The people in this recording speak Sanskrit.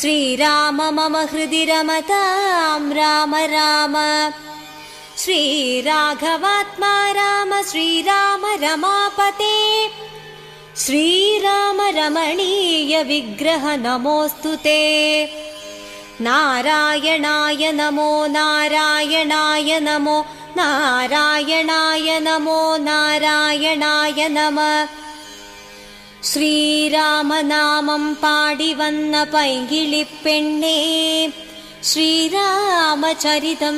श्रीराम मम हृदि रमतां राम राम। श्रीराघवात्मा राम श्रीराम रमापते। श्रीराम रमणीय विग्रह नमोऽस्तु ते। नारायणाय नमो नारायणाय नमो नारायणाय नमो नारायणाय नमः ശ്രീരാമനാമം പാടി വന്ന പൈകിളിപ്പെണ്ണേ ശ്രീരാമചരിതം